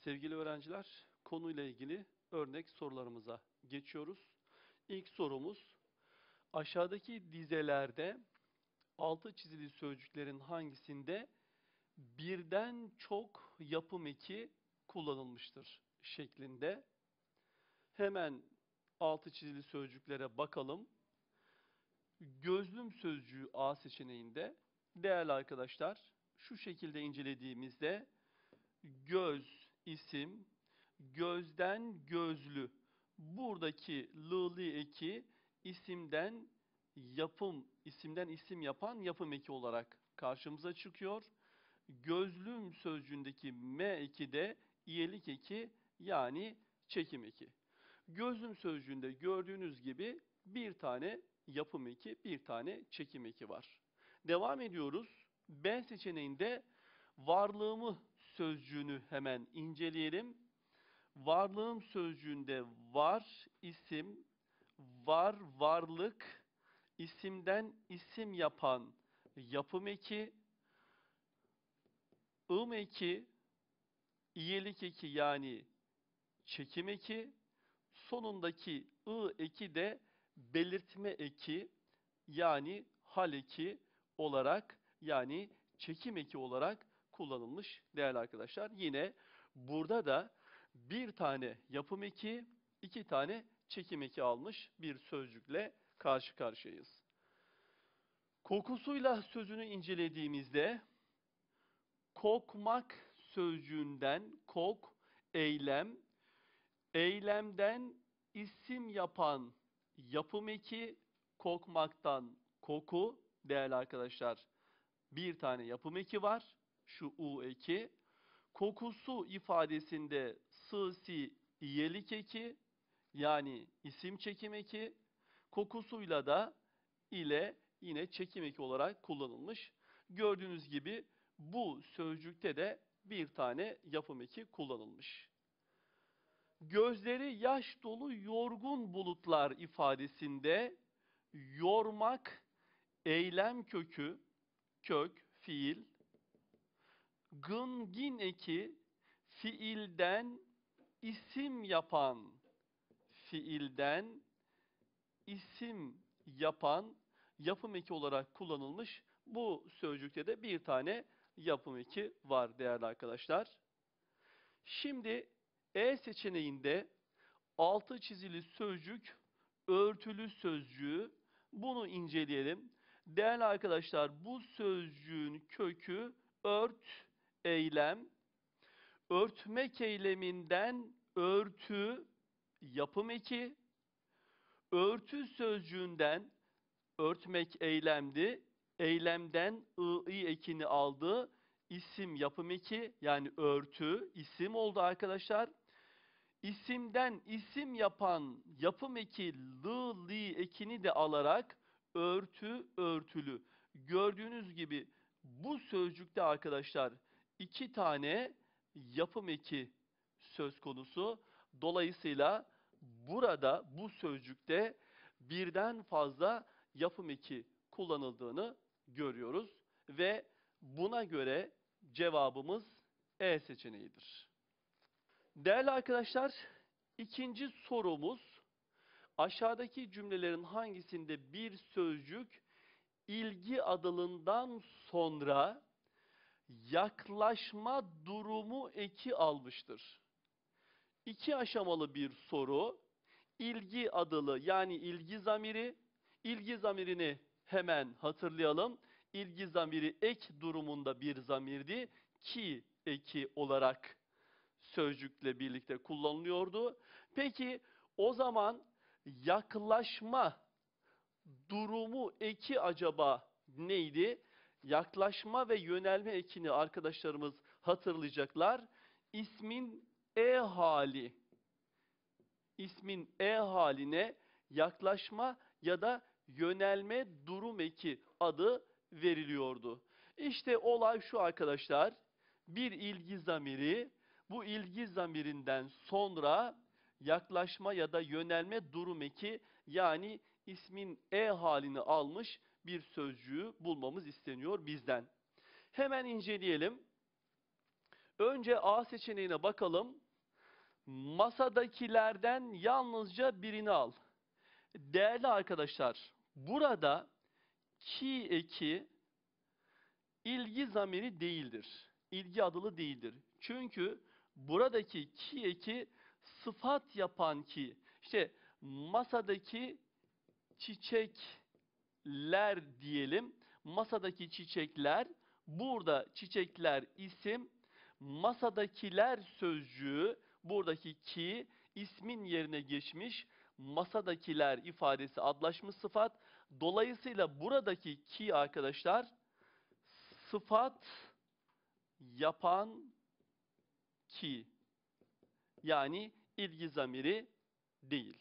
Sevgili öğrenciler, konuyla ilgili örnek sorularımıza geçiyoruz. İlk sorumuz, aşağıdaki dizelerde altı çizili sözcüklerin hangisinde birden çok yapım eki kullanılmıştır şeklinde. Hemen altı çizili sözcüklere bakalım. Gözlüm sözcüğü A seçeneğinde değerli arkadaşlar şu şekilde incelediğimizde göz isim, gözden gözlü. Buradaki lılı eki isimden yapım, isimden isim yapan yapım eki olarak karşımıza çıkıyor. Gözlüm sözcüğündeki m eki de iyelik eki yani çekim eki. Gözlüm sözcüğünde gördüğünüz gibi bir tane yapım eki, bir tane çekim eki var. Devam ediyoruz. B seçeneğinde varlığımı sözcüğünü hemen inceleyelim. Varlığım sözcüğünde var isim, var varlık, isimden isim yapan yapım eki, ım eki, iyelik eki yani çekim eki, sonundaki ı eki de belirtme eki yani hal eki olarak yani çekim eki olarak kullanılmış değerli arkadaşlar. Yine burada da bir tane yapım eki, iki tane çekim eki almış bir sözcükle karşı karşıyayız. Kokusuyla sözünü incelediğimizde kokmak sözcüğünden kok, eylem, eylemden isim yapan yapım eki, kokmaktan koku değerli arkadaşlar bir tane yapım eki var şu u eki. Kokusu ifadesinde sısi iyelik eki yani isim çekim eki. Kokusuyla da ile yine çekim eki olarak kullanılmış. Gördüğünüz gibi bu sözcükte de bir tane yapım eki kullanılmış. Gözleri yaş dolu yorgun bulutlar ifadesinde yormak eylem kökü, kök, fiil, gın eki fiilden isim yapan fiilden isim yapan yapım eki olarak kullanılmış. Bu sözcükte de bir tane yapım eki var değerli arkadaşlar. Şimdi E seçeneğinde altı çizili sözcük örtülü sözcüğü bunu inceleyelim. Değerli arkadaşlar bu sözcüğün kökü ört eylem, örtmek eyleminden örtü, yapım eki, örtü sözcüğünden örtmek eylemdi, eylemden ı, i ekini aldı, isim yapım eki yani örtü, isim oldu arkadaşlar. İsimden isim yapan yapım eki lı, li ekini de alarak örtü, örtülü. Gördüğünüz gibi bu sözcükte arkadaşlar iki tane yapım eki söz konusu. Dolayısıyla burada bu sözcükte birden fazla yapım eki kullanıldığını görüyoruz ve buna göre cevabımız E seçeneğidir. Değerli arkadaşlar, ikinci sorumuz aşağıdaki cümlelerin hangisinde bir sözcük ilgi adılından sonra yaklaşma durumu eki almıştır. İki aşamalı bir soru. İlgi adılı yani ilgi zamiri. İlgi zamirini hemen hatırlayalım. İlgi zamiri ek durumunda bir zamirdi ki eki olarak sözcükle birlikte kullanılıyordu. Peki o zaman yaklaşma durumu eki acaba neydi? Yaklaşma ve yönelme ekini arkadaşlarımız hatırlayacaklar. İsmin e hali, ismin e haline yaklaşma ya da yönelme durum eki adı veriliyordu. İşte olay şu arkadaşlar. Bir ilgi zamiri, bu ilgi zamirinden sonra yaklaşma ya da yönelme durum eki yani ismin e halini almış bir sözcüğü bulmamız isteniyor bizden. Hemen inceleyelim. Önce A seçeneğine bakalım. Masadakilerden yalnızca birini al. Değerli arkadaşlar, burada ki eki ilgi zamiri değildir. İlgi adılı değildir. Çünkü buradaki ki eki sıfat yapan ki. İşte masadaki çiçekler diyelim. Masadaki çiçekler, burada çiçekler isim, masadakiler sözcüğü, buradaki ki ismin yerine geçmiş, masadakiler ifadesi adlaşmış sıfat. Dolayısıyla buradaki ki arkadaşlar sıfat yapan ki yani ilgi zamiri değil.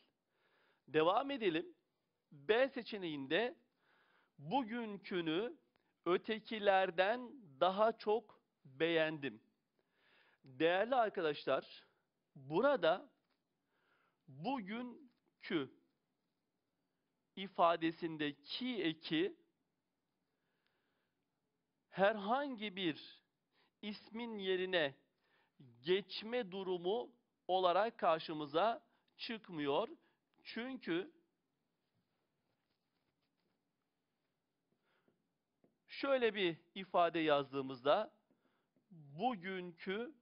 Devam edelim. B seçeneğinde bugünkünü ötekilerden daha çok beğendim. Değerli arkadaşlar, burada bugünkü ifadesindeki eki herhangi bir ismin yerine geçme durumu olarak karşımıza çıkmıyor. Çünkü şöyle bir ifade yazdığımızda bugünkü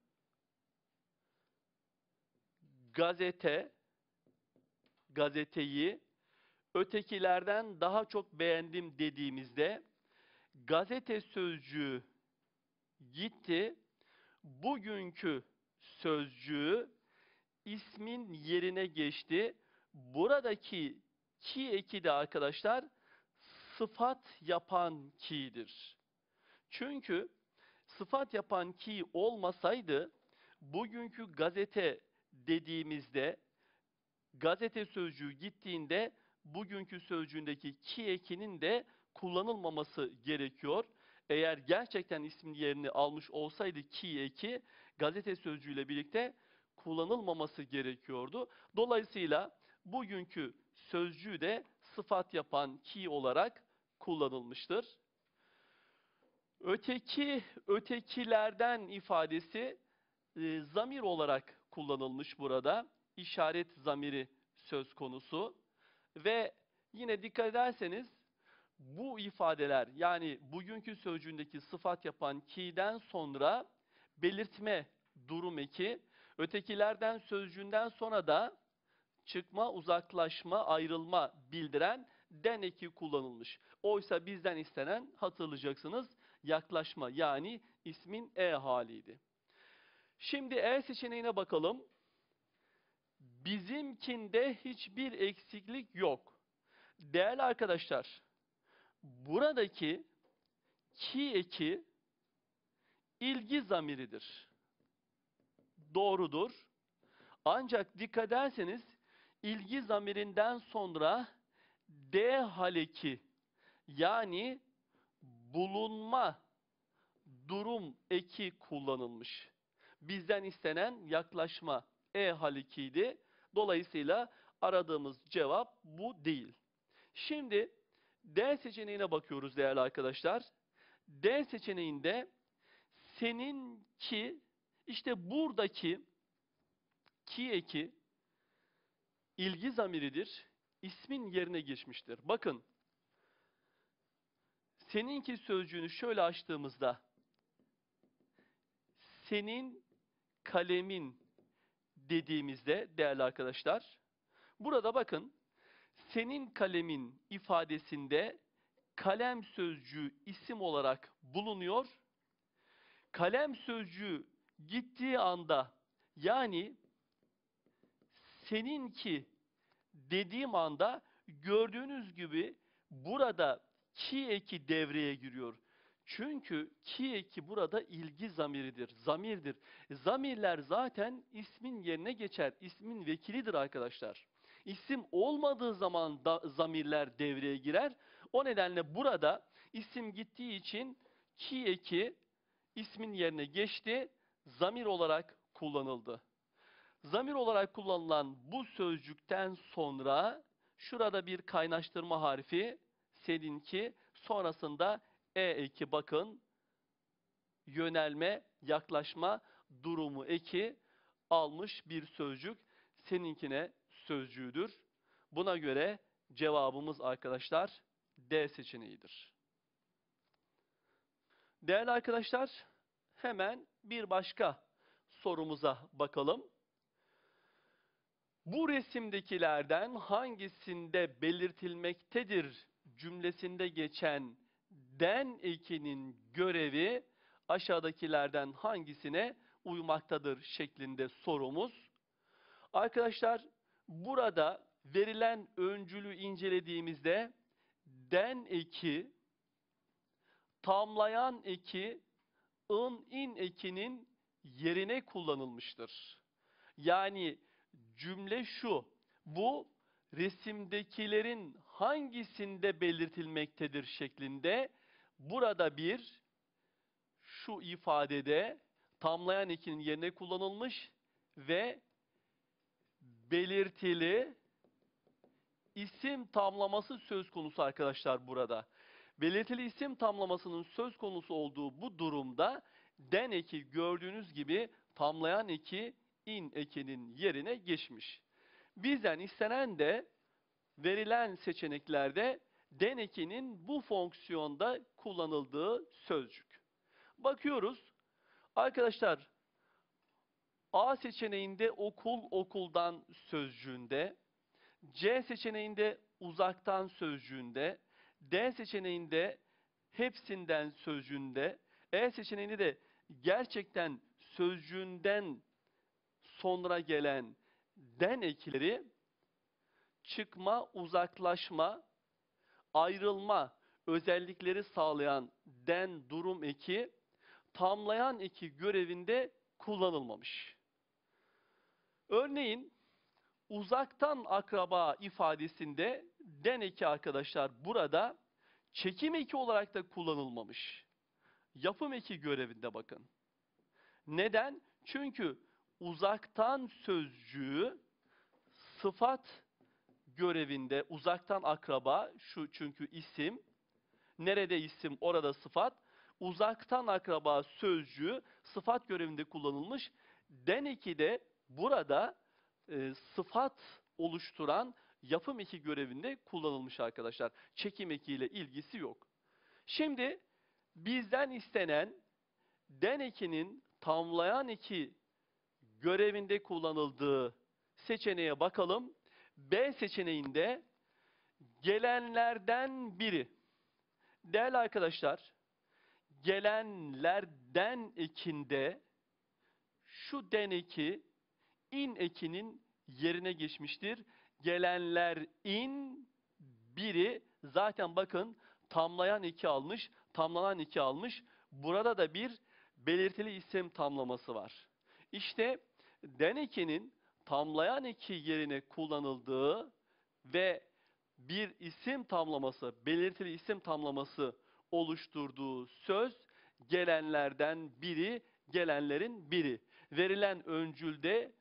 gazete gazeteyi ötekilerden daha çok beğendim dediğimizde gazete sözcüğü gitti. Bugünkü sözcüğü ismin yerine geçti. Buradaki ki eki de arkadaşlar sıfat yapan ki'dir. Çünkü sıfat yapan ki olmasaydı bugünkü gazete dediğimizde gazete sözcüğü gittiğinde bugünkü sözcüğündeki ki ekinin de kullanılmaması gerekiyor. Eğer gerçekten ismin yerini almış olsaydı ki eki gazete sözcüğüyle birlikte kullanılmaması gerekiyordu. Dolayısıyla bugünkü sözcüğü de sıfat yapan ki olarak kullanılmıştır. Öteki, ötekilerden ifadesi e, zamir olarak kullanılmış burada. İşaret zamiri söz konusu. Ve yine dikkat ederseniz bu ifadeler yani bugünkü sözcüğündeki sıfat yapan ki'den sonra belirtme durum eki, ötekilerden sözcüğünden sonra da çıkma, uzaklaşma, ayrılma bildiren den eki kullanılmış. Oysa bizden istenen hatırlayacaksınız yaklaşma yani ismin e haliydi. Şimdi e seçeneğine bakalım. Bizimkinde hiçbir eksiklik yok. Değerli arkadaşlar, buradaki ki eki ilgi zamiridir. Doğrudur. Ancak dikkat ederseniz ilgi zamirinden sonra D haleki yani bulunma durum eki kullanılmış. Bizden istenen yaklaşma E halikiydi. Dolayısıyla aradığımız cevap bu değil. Şimdi D seçeneğine bakıyoruz değerli arkadaşlar. D seçeneğinde seninki işte buradaki ki eki ilgi zamiridir. İsmin yerine geçmiştir. Bakın seninki sözcüğünü şöyle açtığımızda senin kalemin dediğimizde değerli arkadaşlar burada bakın senin kalemin ifadesinde kalem sözcüğü isim olarak bulunuyor. Kalem sözcüğü gittiği anda yani seninki dediğim anda gördüğünüz gibi burada ki eki devreye giriyor. Çünkü ki eki burada ilgi zamiridir, zamirdir. Zamirler zaten ismin yerine geçer, ismin vekilidir arkadaşlar. İsim olmadığı zaman da zamirler devreye girer. O nedenle burada isim gittiği için ki eki ismin yerine geçti, zamir olarak kullanıldı. Zamir olarak kullanılan bu sözcükten sonra şurada bir kaynaştırma harfi seninki sonrasında e eki bakın yönelme, yaklaşma durumu eki almış bir sözcük seninkine sözcüğüdür. Buna göre cevabımız arkadaşlar D seçeneğidir. Değerli arkadaşlar hemen bir başka sorumuza bakalım. Bu resimdekilerden hangisinde belirtilmektedir cümlesinde geçen den ekinin görevi aşağıdakilerden hangisine uymaktadır şeklinde sorumuz. Arkadaşlar burada verilen öncülü incelediğimizde den eki, tamlayan eki, ın in ekinin yerine kullanılmıştır. Yani cümle şu, bu resimdekilerin hangisinde belirtilmektedir şeklinde burada bir şu ifadede tamlayan ekinin yerine kullanılmış ve belirtili isim tamlaması söz konusu arkadaşlar burada. Belirtili isim tamlamasının söz konusu olduğu bu durumda den eki gördüğünüz gibi tamlayan eki in ekinin yerine geçmiş. Bizden istenen de verilen seçeneklerde den ekinin bu fonksiyonda kullanıldığı sözcük. Bakıyoruz. Arkadaşlar A seçeneğinde okul okuldan sözcüğünde, C seçeneğinde uzaktan sözcüğünde, D seçeneğinde hepsinden sözcüğünde, E seçeneğinde de gerçekten sözcüğünden sonra gelen den ekleri çıkma, uzaklaşma, ayrılma özellikleri sağlayan den durum eki tamlayan eki görevinde kullanılmamış. Örneğin uzaktan akraba ifadesinde den eki arkadaşlar burada çekim eki olarak da kullanılmamış. Yapım eki görevinde bakın. Neden? Çünkü uzaktan sözcüğü sıfat görevinde uzaktan akraba şu çünkü isim nerede isim orada sıfat uzaktan akraba sözcüğü sıfat görevinde kullanılmış. Den eki de burada e, sıfat oluşturan yapım eki görevinde kullanılmış arkadaşlar. Çekim ekiyle ilgisi yok. Şimdi bizden istenen den ekinin tamlayan eki görevinde kullanıldığı seçeneğe bakalım. B seçeneğinde gelenlerden biri. Değerli arkadaşlar, gelenlerden ekinde şu den eki in ekinin yerine geçmiştir. Gelenler in biri zaten bakın tamlayan eki almış, tamlanan eki almış. Burada da bir belirtili isim tamlaması var. İşte den ekinin tamlayan eki yerine kullanıldığı ve bir isim tamlaması, belirtili isim tamlaması oluşturduğu söz gelenlerden biri, gelenlerin biri. Verilen öncülde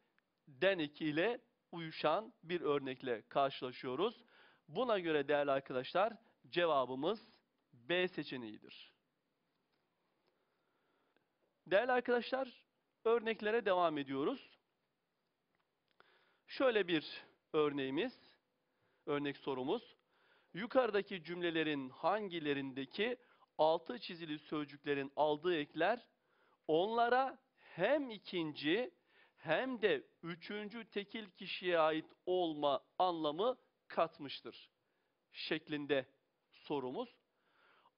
den ile uyuşan bir örnekle karşılaşıyoruz. Buna göre değerli arkadaşlar cevabımız B seçeneğidir. Değerli arkadaşlar örneklere devam ediyoruz. Şöyle bir örneğimiz, örnek sorumuz. Yukarıdaki cümlelerin hangilerindeki altı çizili sözcüklerin aldığı ekler onlara hem ikinci hem de üçüncü tekil kişiye ait olma anlamı katmıştır şeklinde sorumuz.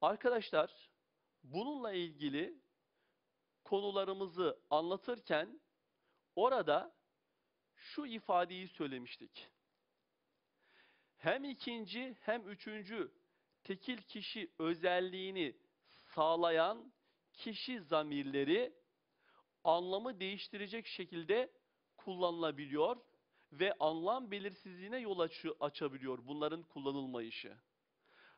Arkadaşlar bununla ilgili konularımızı anlatırken orada şu ifadeyi söylemiştik. Hem ikinci hem üçüncü tekil kişi özelliğini sağlayan kişi zamirleri anlamı değiştirecek şekilde kullanılabiliyor ve anlam belirsizliğine yol açı, açabiliyor bunların kullanılmayışı.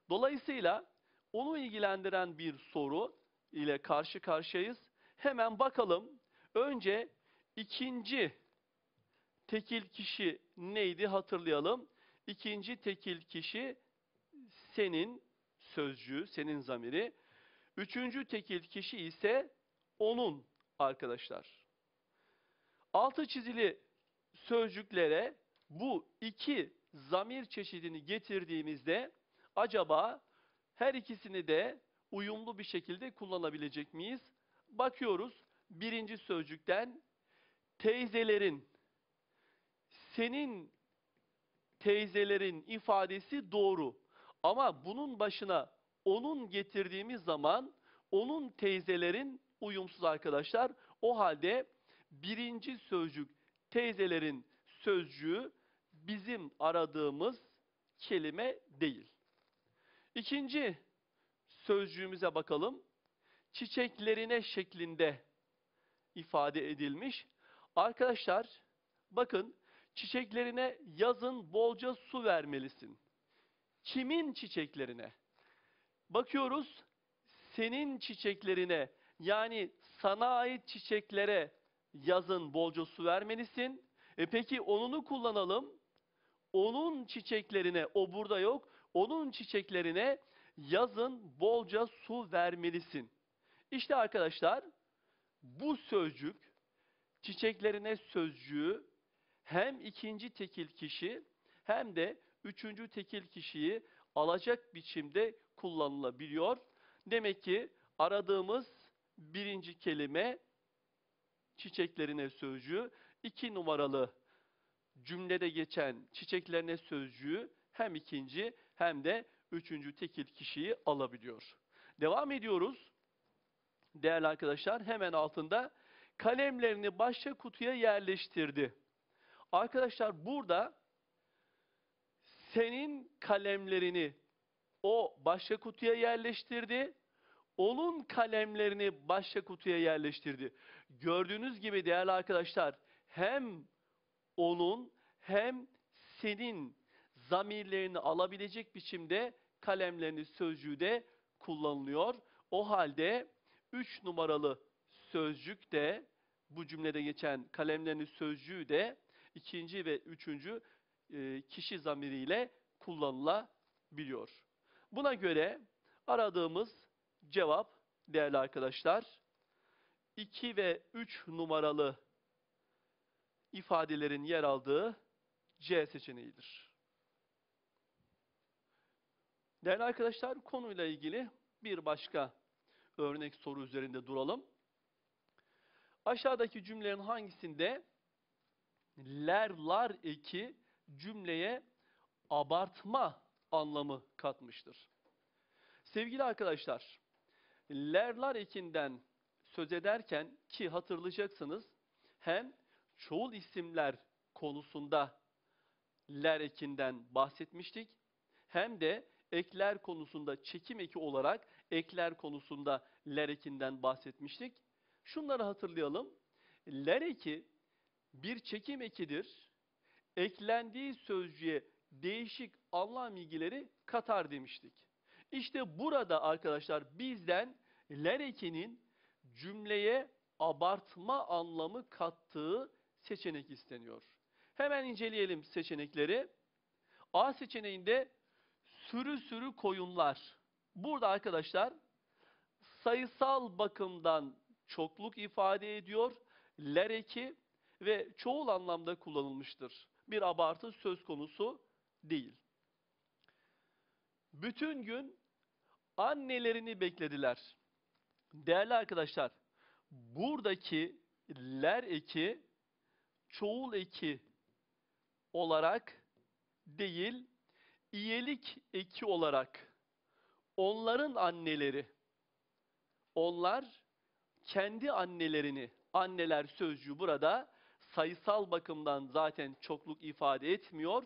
Dolayısıyla onu ilgilendiren bir soru ile karşı karşıyayız. Hemen bakalım. Önce ikinci tekil kişi neydi hatırlayalım. İkinci tekil kişi senin sözcüğü, senin zamiri. Üçüncü tekil kişi ise onun arkadaşlar. Altı çizili sözcüklere bu iki zamir çeşidini getirdiğimizde acaba her ikisini de uyumlu bir şekilde kullanabilecek miyiz? Bakıyoruz birinci sözcükten teyzelerin, senin teyzelerin ifadesi doğru. Ama bunun başına onun getirdiğimiz zaman onun teyzelerin uyumsuz arkadaşlar. O halde birinci sözcük teyzelerin sözcüğü bizim aradığımız kelime değil. İkinci sözcüğümüze bakalım. Çiçeklerine şeklinde ifade edilmiş. Arkadaşlar bakın çiçeklerine yazın bolca su vermelisin. Kimin çiçeklerine? Bakıyoruz senin çiçeklerine yani sana ait çiçeklere yazın bolca su vermelisin. E peki onunu kullanalım. Onun çiçeklerine, o burada yok, onun çiçeklerine yazın bolca su vermelisin. İşte arkadaşlar bu sözcük çiçeklerine sözcüğü hem ikinci tekil kişi hem de üçüncü tekil kişiyi alacak biçimde kullanılabiliyor. Demek ki aradığımız birinci kelime çiçeklerine sözcüğü, iki numaralı cümlede geçen çiçeklerine sözcüğü hem ikinci hem de üçüncü tekil kişiyi alabiliyor. Devam ediyoruz. Değerli arkadaşlar hemen altında kalemlerini başka kutuya yerleştirdi. Arkadaşlar burada senin kalemlerini o başka kutuya yerleştirdi. Onun kalemlerini başka kutuya yerleştirdi. Gördüğünüz gibi değerli arkadaşlar hem onun hem senin zamirlerini alabilecek biçimde kalemlerini sözcüğü de kullanılıyor. O halde 3 numaralı sözcük de bu cümlede geçen kalemlerini sözcüğü de ikinci ve üçüncü e, kişi zamiriyle kullanılabiliyor. Buna göre aradığımız cevap değerli arkadaşlar 2 ve 3 numaralı ifadelerin yer aldığı C seçeneğidir. Değerli arkadaşlar konuyla ilgili bir başka örnek soru üzerinde duralım. Aşağıdaki cümlelerin hangisinde ler, lar eki cümleye abartma anlamı katmıştır? Sevgili arkadaşlar, lerlar ekinden söz ederken ki hatırlayacaksınız hem çoğul isimler konusunda ler ekinden bahsetmiştik hem de ekler konusunda çekim eki olarak ekler konusunda ler ekinden bahsetmiştik. Şunları hatırlayalım. Ler eki bir çekim ekidir. Eklendiği sözcüğe değişik anlam bilgileri katar demiştik. İşte burada arkadaşlar bizden ler ekinin cümleye abartma anlamı kattığı seçenek isteniyor. Hemen inceleyelim seçenekleri. A seçeneğinde sürü sürü koyunlar. Burada arkadaşlar sayısal bakımdan çokluk ifade ediyor. Ler eki ve çoğul anlamda kullanılmıştır. Bir abartı söz konusu değil. Bütün gün annelerini beklediler. Değerli arkadaşlar, buradaki ler eki çoğul eki olarak değil, iyelik eki olarak onların anneleri, onlar kendi annelerini, anneler sözcüğü burada sayısal bakımdan zaten çokluk ifade etmiyor,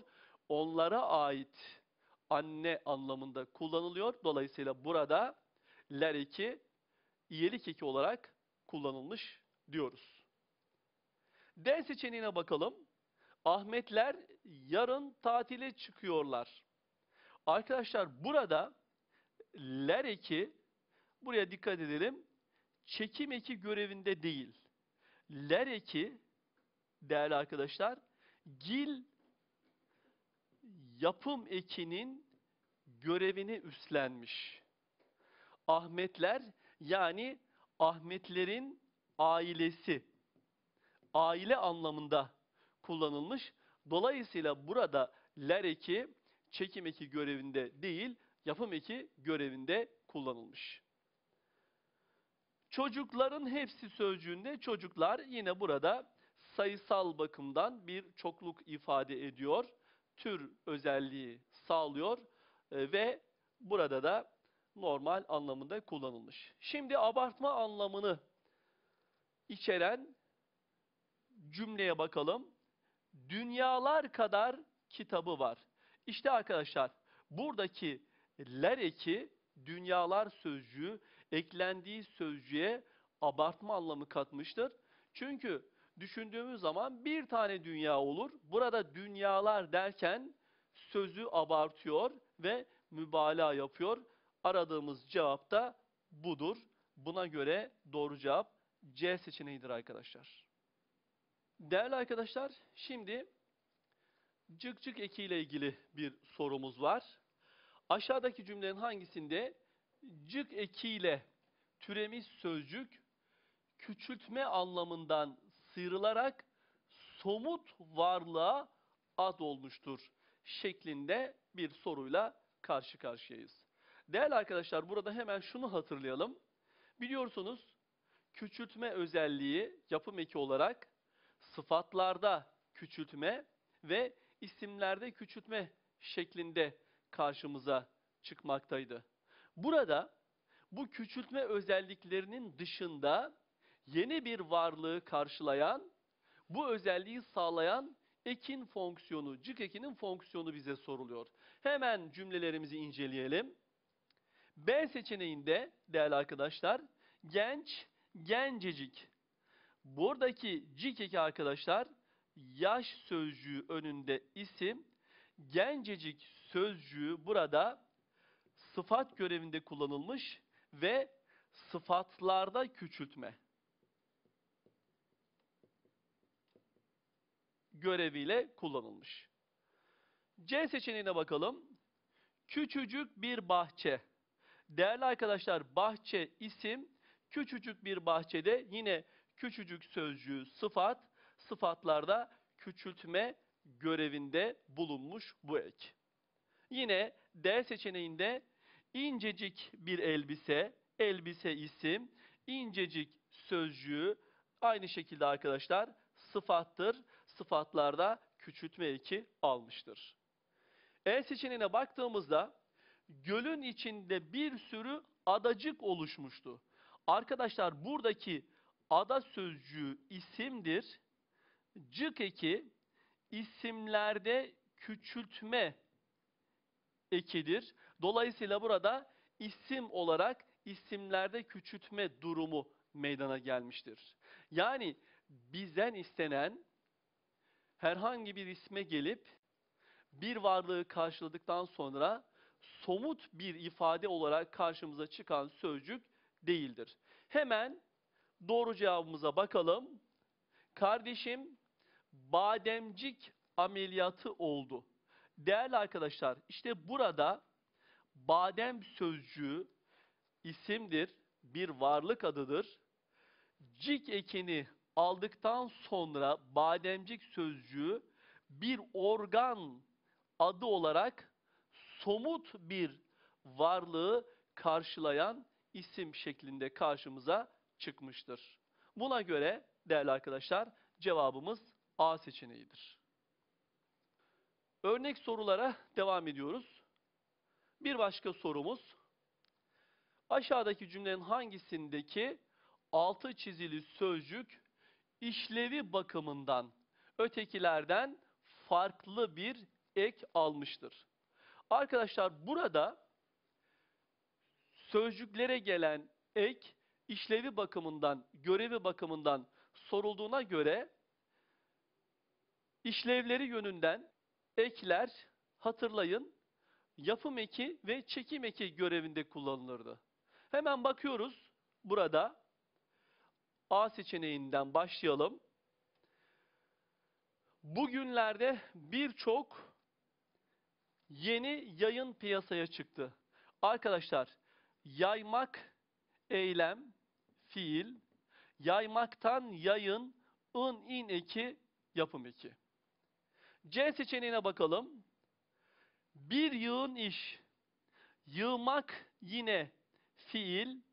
onlara ait anne anlamında kullanılıyor. Dolayısıyla burada ler eki iyelik eki olarak kullanılmış diyoruz. D seçeneğine bakalım. Ahmetler yarın tatile çıkıyorlar. Arkadaşlar burada ler eki buraya dikkat edelim. Çekim eki görevinde değil. Ler eki değerli arkadaşlar gil yapım ekinin görevini üstlenmiş. Ahmetler yani Ahmetlerin ailesi. aile anlamında kullanılmış. Dolayısıyla burada ler eki çekim eki görevinde değil, yapım eki görevinde kullanılmış. Çocukların hepsi sözcüğünde çocuklar yine burada sayısal bakımdan bir çokluk ifade ediyor. Tür özelliği sağlıyor e, ve burada da normal anlamında kullanılmış. Şimdi abartma anlamını içeren cümleye bakalım. Dünyalar kadar kitabı var. İşte arkadaşlar buradaki ler eki dünyalar sözcüğü eklendiği sözcüğe abartma anlamı katmıştır. Çünkü düşündüğümüz zaman bir tane dünya olur. Burada dünyalar derken sözü abartıyor ve mübalağa yapıyor. Aradığımız cevap da budur. Buna göre doğru cevap C seçeneğidir arkadaşlar. Değerli arkadaşlar, şimdi cık cık ekiyle ilgili bir sorumuz var. Aşağıdaki cümlenin hangisinde cık ekiyle türemiş sözcük küçültme anlamından sıyrılarak somut varlığa ad olmuştur şeklinde bir soruyla karşı karşıyayız. Değerli arkadaşlar burada hemen şunu hatırlayalım. Biliyorsunuz küçültme özelliği yapım eki olarak sıfatlarda küçültme ve isimlerde küçültme şeklinde karşımıza çıkmaktaydı. Burada bu küçültme özelliklerinin dışında yeni bir varlığı karşılayan, bu özelliği sağlayan ekin fonksiyonu, cık ekinin fonksiyonu bize soruluyor. Hemen cümlelerimizi inceleyelim. B seçeneğinde değerli arkadaşlar genç, gencecik. Buradaki cik eki arkadaşlar yaş sözcüğü önünde isim, gencecik sözcüğü burada sıfat görevinde kullanılmış ve sıfatlarda küçültme göreviyle kullanılmış. C seçeneğine bakalım. Küçücük bir bahçe. Değerli arkadaşlar bahçe isim, küçücük bir bahçede yine küçücük sözcüğü sıfat, sıfatlarda küçültme görevinde bulunmuş bu ek. Yine D seçeneğinde incecik bir elbise, elbise isim, incecik sözcüğü aynı şekilde arkadaşlar sıfattır. Sıfatlarda küçültme eki almıştır. E seçeneğine baktığımızda gölün içinde bir sürü adacık oluşmuştu. Arkadaşlar buradaki ada sözcüğü isimdir. Cık eki isimlerde küçültme ekidir. Dolayısıyla burada isim olarak isimlerde küçültme durumu meydana gelmiştir. Yani bizden istenen herhangi bir isme gelip bir varlığı karşıladıktan sonra somut bir ifade olarak karşımıza çıkan sözcük değildir. Hemen doğru cevabımıza bakalım. Kardeşim bademcik ameliyatı oldu. Değerli arkadaşlar işte burada badem sözcüğü isimdir, bir varlık adıdır. Cik ekini aldıktan sonra bademcik sözcüğü bir organ adı olarak somut bir varlığı karşılayan isim şeklinde karşımıza çıkmıştır. Buna göre değerli arkadaşlar cevabımız A seçeneğidir. Örnek sorulara devam ediyoruz. Bir başka sorumuz. Aşağıdaki cümlenin hangisindeki altı çizili sözcük işlevi bakımından ötekilerden farklı bir ek almıştır? Arkadaşlar burada sözcüklere gelen ek işlevi bakımından, görevi bakımından sorulduğuna göre işlevleri yönünden ekler hatırlayın yapım eki ve çekim eki görevinde kullanılırdı. Hemen bakıyoruz burada A seçeneğinden başlayalım. Bugünlerde birçok yeni yayın piyasaya çıktı. Arkadaşlar yaymak eylem, fiil, yaymaktan yayın ın, in eki, yapım eki. C seçeneğine bakalım. Bir yığın iş. Yığmak yine fiil.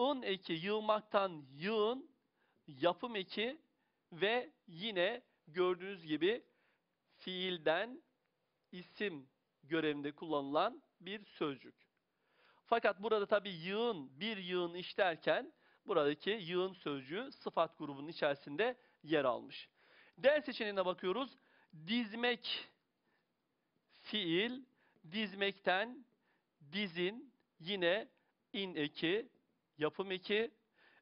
In eki yığmaktan yığın, yapım eki ve yine gördüğünüz gibi fiilden isim görevinde kullanılan bir sözcük. Fakat burada tabi yığın, bir yığın iş derken buradaki yığın sözcüğü sıfat grubunun içerisinde yer almış. D seçeneğine bakıyoruz. Dizmek fiil, dizmekten dizin yine in eki, yapım eki.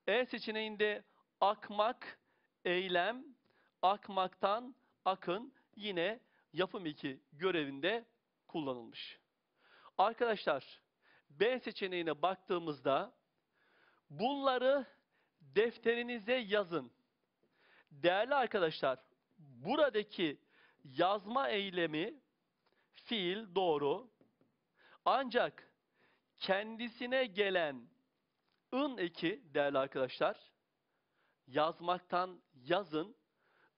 E seçeneğinde akmak, eylem, akmaktan akın yine yapım eki görevinde kullanılmış. Arkadaşlar B seçeneğine baktığımızda bunları defterinize yazın. Değerli arkadaşlar buradaki yazma eylemi fiil doğru. Ancak kendisine gelen ın eki değerli arkadaşlar yazmaktan yazın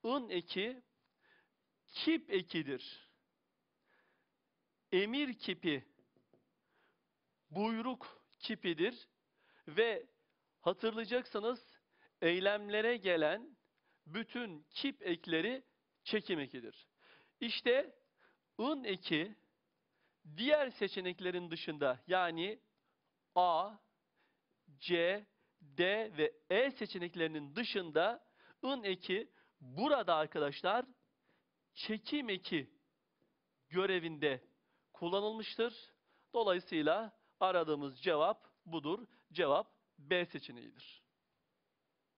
ın eki kip ekidir. Emir kipi buyruk kipidir ve hatırlayacaksınız eylemlere gelen bütün kip ekleri çekim ekidir. İşte ın eki diğer seçeneklerin dışında yani A, C, D ve E seçeneklerinin dışında ın eki burada arkadaşlar çekim eki görevinde kullanılmıştır. Dolayısıyla aradığımız cevap budur. Cevap B seçeneğidir.